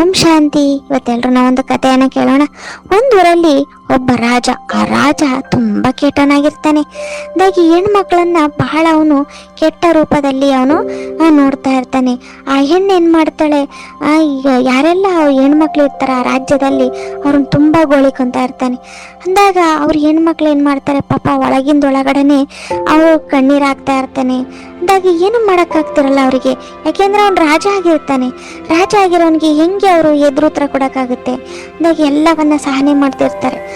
ಓಂ ಶಾಂತಿ. ಇವತ್ತೆಲ್ಲರೂ ನಾವೊಂದು ಕಥೆಯನ್ನು ಕೇಳೋಣ. ಒಂದೂರಲ್ಲಿ ಒಬ್ಬ ರಾಜ. ಆ ರಾಜ ತುಂಬಾ ಕೆಟ್ಟನಾಗಿರ್ತಾನೆ ಅದಾಗಿ ಹೆಣ್ಮಕ್ಳನ್ನ ಬಹಳ ಅವನು ಕೆಟ್ಟ ರೂಪದಲ್ಲಿ ಅವನು ನೋಡ್ತಾ ಇರ್ತಾನೆ. ಆ ಹೆಣ್ಣು ಏನ್ ಮಾಡ್ತಾಳೆ? ಈಗ ಯಾರೆಲ್ಲ ಹೆಣ್ಮಕ್ಳು ಇರ್ತಾರ ಆ ರಾಜ್ಯದಲ್ಲಿ, ಅವ್ರನ್ನ ತುಂಬಾ ಗೋಳಿಕೊಂತ ಇರ್ತಾನೆ. ಅಂದಾಗ ಅವ್ರ ಹೆಣ್ಮಕ್ಳು ಏನ್ ಮಾಡ್ತಾರೆ? ಪಾಪ ಒಳಗಿಂದ ಒಳಗಡೆನೆ ಅವರು ಕಣ್ಣೀರಾಗ್ತಾ ಇರ್ತಾನೆ. ಅಂದಾಗ ಏನು ಮಾಡೋಕ್ಕಾಗ್ತಿರಲ್ಲ ಅವರಿಗೆ? ಯಾಕೆಂದ್ರೆ ಅವ್ನು ರಾಜ ಆಗಿರ್ತಾನೆ. ರಾಜ ಆಗಿರೋನಿಗೆ ಹೆಂಗೆ ಅವರು ಎದುರು ಉತ್ತರ ಕೊಡೋಕ್ಕಾಗುತ್ತೆ? ಅಂದಾಗ ಎಲ್ಲವನ್ನ ಸಹನೆ ಮಾಡ್ತಿರ್ತಾರೆ.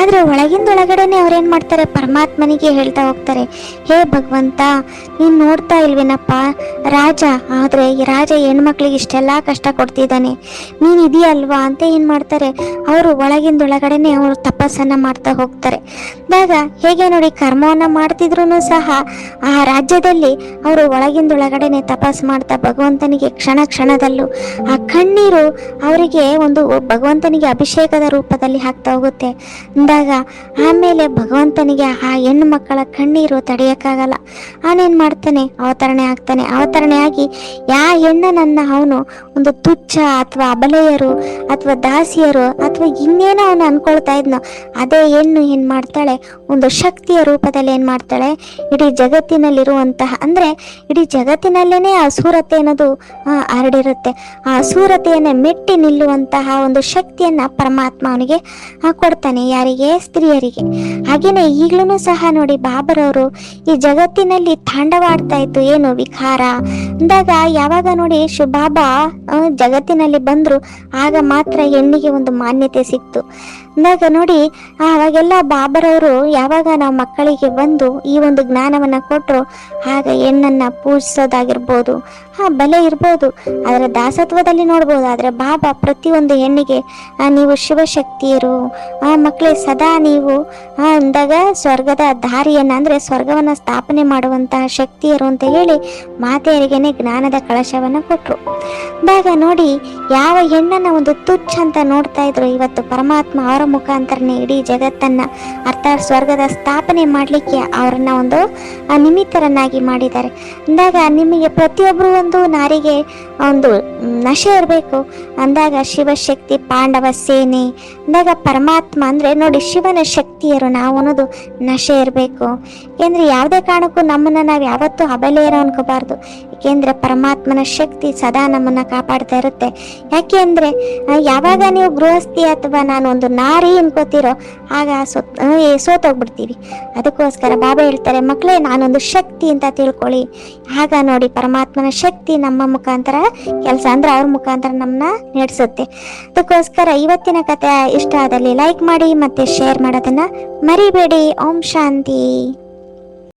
ಆದರೆ ಒಳಗಿಂದ ಒಳಗಡೆನೆ ಅವ್ರೇನು ಮಾಡ್ತಾರೆ? ಪರಮಾತ್ಮನಿಗೆ ಹೇಳ್ತಾ ಹೋಗ್ತಾರೆ, ಹೇ ಭಗವಂತ, ನೀನು ನೋಡ್ತಾ ಇಲ್ವೇನಪ್ಪ? ರಾಜ, ಆದರೆ ರಾಜ ಹೆಣ್ಮಕ್ಳಿಗೆ ಇಷ್ಟೆಲ್ಲ ಕಷ್ಟ ಕೊಡ್ತಿದ್ದಾನೆ. ನೀನು ಇದೆಯಲ್ವಾ? ಅಂತ ಏನು ಮಾಡ್ತಾರೆ? ಅವರು ಒಳಗಿಂದ ಒಳಗಡೆನೆ ಅವರು ತಪಸ್ಸನ್ನು ಮಾಡ್ತಾ ಹೋಗ್ತಾರೆ. ಆಗ ಹೇಗೆ ನೋಡಿ ಕರ್ಮವನ್ನ ಮಾಡ್ತಿದ್ರು ಸಹ ಆ ರಾಜ್ಯದಲ್ಲಿ ಅವರು ಒಳಗಿಂದ ಒಳಗಡೆನೆ ತಪಸ್ ಮಾಡ್ತಾ ಭಗವಂತನಿಗೆ ಕ್ಷಣ ಕ್ಷಣದಲ್ಲೂ ಆ ಕಣ್ಣೀರು ಅವರಿಗೆ ಒಂದು ಭಗವಂತನಿಗೆ ಅಭಿಷೇಕದ ರೂಪದಲ್ಲಿ ಹಾಕ್ತಾ ಹೋಗುತ್ತೆ. ಅಂದಾಗ ಆಮೇಲೆ ಭಗವಂತನಿಗೆ ಆ ಹೆಣ್ಣು ಮಕ್ಕಳ ಕಣ್ಣೀರು ತಡೆಯೋಕ್ಕಾಗಲ್ಲ. ಅವನೇನ್ ಮಾಡ್ತಾನೆ? ಅವತರಣೆ ಆಗ್ತಾನೆ. ಅವತರಣೆ ಆಗಿ ಯಾ ಹೆಣ್ಣನನ್ನು ಅವನು ಒಂದು ತುಚ್ಛ ಅಥವಾ ಅಬಲೆಯರು ಅಥವಾ ದಾಸಿಯರು ಅಥವಾ ಇನ್ನೇನೋ ಅವನು ಅನ್ಕೊಳ್ತಾ ಇದ್ನೋ ಅದೇ ಹೆಣ್ಣು ಏನು ಮಾಡ್ತಾಳೆ? ಒಂದು ಶಕ್ತಿಯ ರೂಪದಲ್ಲಿ ಏನು ಮಾಡ್ತಾಳೆ? ಇಡೀ ಜಗತ್ತಿನಲ್ಲಿರುವಂತಹ ಅಂದ್ರೆ ಇಡೀ ಜಗತ್ತಿನಲ್ಲೇನೆ ಅಸೂರತೆ ಅನ್ನೋದು ಆ, ಹರಡಿರುತ್ತೆ. ಆ ಅಸೂರತೆಯನ್ನು ಮೆಟ್ಟಿ ನಿಲ್ಲುವಂತಹ ಒಂದು ಶಕ್ತಿಯನ್ನ ಪರಮಾತ್ಮ ಅವನಿಗೆ ಆ, ಕೊಡ್ತಾನೆ. ಯಾರಿಗೆ? ಸ್ತ್ರೀಯರಿಗೆ. ಹಾಗೇನೆ ಈಗ್ಲೂ ಸಹ ನೋಡಿ ಬಾಬರವರು ಈ ಜಗತ್ತಿನಲ್ಲಿ ತಾಂಡವಾಡ್ತಾ ಇತ್ತು. ಏನು ವಿಕಾರ? ಅಂದಾಗ ಯಾವಾಗ ನೋಡಿ ಶುಭಾಬಾ ಜಗತ್ತಿನಲ್ಲಿ ಬಂದ್ರು, ಆಗ ಮಾತ್ರ ಹೆಣ್ಣಿಗೆ ಒಂದು ಮಾನ್ಯತೆ ಸಿಕ್ತು. ಅಂದಾಗ ನೋಡಿ, ಆವಾಗೆಲ್ಲ ಬಾಬರವರು ಯಾವಾಗ ನಾವು ಮಕ್ಕಳಿಗೆ ಬಂದು ಈ ಒಂದು ಜ್ಞಾನವನ್ನು ಕೊಟ್ಟರು ಆಗ ಹೆಣ್ಣನ್ನ ಪೂಜಿಸೋದಾಗಿರ್ಬೋದು. ಹಾ, ಬಲೆ ಇರ್ಬೋದು. ಅದರ ದಾಸತ್ವದಲ್ಲಿ ನೋಡ್ಬೋದು, ಆದರೆ ಬಾಬಾ ಪ್ರತಿಯೊಂದು ಹೆಣ್ಣಿಗೆ ನೀವು ಶಿವಶಕ್ತಿಯರು, ಆ ಮಕ್ಕಳಿಗೆ ಸದಾ ನೀವು ಅಂದಾಗ ಸ್ವರ್ಗದ ದಾರಿಯನ್ನ, ಅಂದರೆ ಸ್ವರ್ಗವನ್ನ ಸ್ಥಾಪನೆ ಮಾಡುವಂತಹ ಶಕ್ತಿಯರು ಅಂತ ಹೇಳಿ ಮಾತೆಯರಿಗೇನೆ ಜ್ಞಾನದ ಕಳಶವನ್ನ ಕೊಟ್ಟರು ಅಂದಾಗ ನೋಡಿ, ಯಾವ ಹೆಣ್ಣನ್ನ ಒಂದು ತುಚ್ಛ ಅಂತ ನೋಡ್ತಾ ಇದ್ರು, ಇವತ್ತು ಪರಮಾತ್ಮ ಅವರ ಮುಖಾಂತರನೇ ಇಡೀ ಜಗತ್ತನ್ನ ಅರ್ಥಾತ್ ಸ್ವರ್ಗದ ಸ್ಥಾಪನೆ ಮಾಡಲಿಕ್ಕೆ ಅವರನ್ನ ಒಂದು ನಿಮಿತ್ತರನ್ನಾಗಿ ಮಾಡಿದ್ದಾರೆ. ಅಂದಾಗ ನಿಮಗೆ ಪ್ರತಿಯೊಬ್ಬರು ಒಂದು ನಾರಿಗೆ ಒಂದು ನಶೆ ಇರಬೇಕು. ಅಂದಾಗ ಶಿವಶಕ್ತಿ, ಪಾಂಡವ ಸೇನೆ, ಅಂದಾಗ ಪರಮಾತ್ಮ ಅಂದ್ರೆ ನೋಡಿ ಶಿವನ ಶಕ್ತಿಯರು ನಾವು ಅನ್ನೋದು ನಶೆ ಇರಬೇಕು. ಏಕೆಂದ್ರೆ ಯಾವುದೇ ಕಾರಣಕ್ಕೂ ನಮ್ಮನ್ನ ನಾವು ಯಾವತ್ತೂ ಅಬಲೆಯರು ಅನ್ಕೋಬಾರ್ದು. ಏಕೆಂದ್ರೆ ಪರಮಾತ್ಮನ ಶಕ್ತಿ ಸದಾ ನಮ್ಮನ್ನ ಕಾಪಾಡ್ತಾ ಇರುತ್ತೆ. ಯಾಕೆ ಅಂದ್ರೆ ಯಾವಾಗ ನೀವು ಗೃಹಸ್ಥಿ ಅಥವಾ ನಾನು ಒಂದು ನಾರಿ ಅನ್ಕೋತಿರೋ ಆಗ ಸೋತ್ ಸೋತೋಗ್ಬಿಡ್ತೀವಿ. ಅದಕ್ಕೋಸ್ಕರ ಬಾಬಾ ಹೇಳ್ತಾರೆ ಮಕ್ಕಳೇ ನಾನೊಂದು ಶಕ್ತಿ ಅಂತ ತಿಳ್ಕೊಳ್ಳಿ. ಆಗ ನೋಡಿ ಪರಮಾತ್ಮನ ಶಕ್ತಿ ನಮ್ಮ ಮುಖಾಂತರ, ಕೆಲಸ ಅಂದ್ರೆ ಅವ್ರ ಮುಖಾಂತರ ನಮ್ಮನ್ನ ನಡೆಸುತ್ತೆ. ಅದಕ್ಕೋಸ್ಕರ ಇವತ್ತಿನ ಕತೆ ಇಷ್ಟ ಆದಲ್ಲಿ ಲೈಕ್ ಮಾಡಿ ಮತ್ತೆ ಶೇರ್ ಮಾಡೋದನ್ನ ಮರಿಬೇಡಿ. ಓಂ ಶಾಂತಿ.